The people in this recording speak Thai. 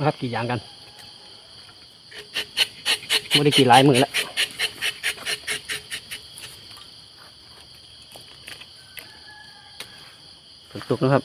นะครับกี่อย่างกันไม่ได้กี่หลายมือแล้วฝนตกนะครับ